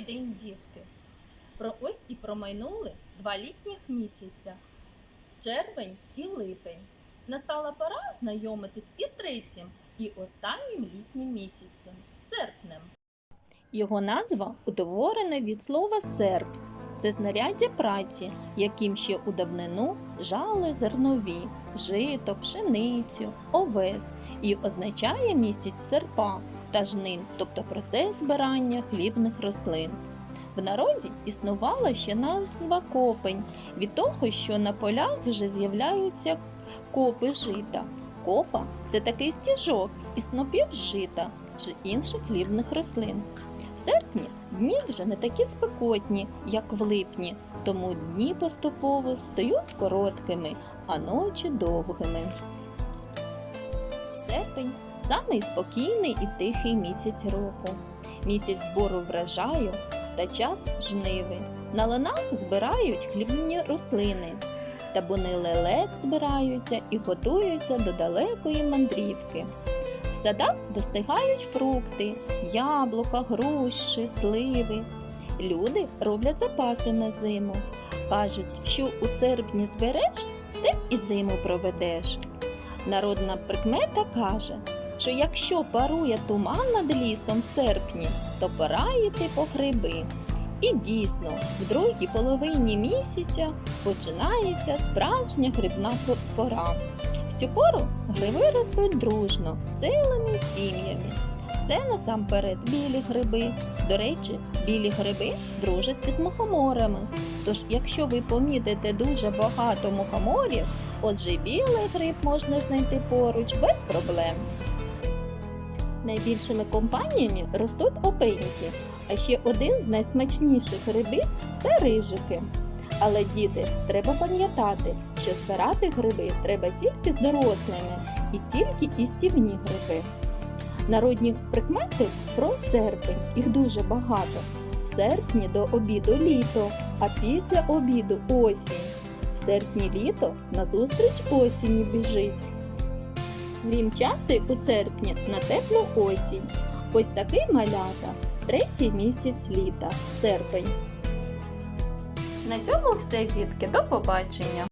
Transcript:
Добрий день, дітки! Про ось і промайнули два літніх місяця червень і липень. Настала пора знайомитись із третім і останнім літнім місяцем серпнем. Його назва утворена від слова серп. Це знаряддя праці, яким ще у давнину жали зернові, жито, пшеницю, овес і означає місяць серпа та тобто процес збирання хлібних рослин. В народі існувала ще назва копень від того, що на полях вже з'являються копи жита. Копа це такий стіжок із снопів жита чи інших хлібних рослин. В серпні дні вже не такі спекотні, як в липні, тому дні поступово стають короткими, а ночі довгими. Серпень самий спокійний і тихий місяць року. Місяць збору врожаю та час жниви. На ланах збирають хлібні рослини. Табуни лелек збираються і готуються до далекої мандрівки. В садах достигають фрукти, яблука, груші, сливи. Люди роблять запаси на зиму. Кажуть, що у серпні збереш, степ і зиму проведеш. Народна прикмета каже, що якщо парує туман над лісом в серпні, то пора йти по гриби. І дійсно, в другій половині місяця починається справжня грибна пора. В цю пору гриби ростуть дружно, цілими сім'ями. Це насамперед білі гриби. До речі, білі гриби дружать із мухоморами. Тож, якщо ви помітите дуже багато мухоморів, отже, білий гриб можна знайти поруч без проблем. Найбільшими компаніями ростуть опеньки, а ще один з найсмачніших грибів це рижики. Але діти, треба пам'ятати, що збирати гриби треба тільки з дорослими і тільки істівні гриби. Народні прикмети про серпень, їх дуже багато. В серпні до обіду літо, а після обіду осінь. В серпні літо назустріч осінні біжить. Грім частий у серпні на теплу осінь. Ось такий малята, третій місяць літа, серпень. На цьому все, дітки, до побачення!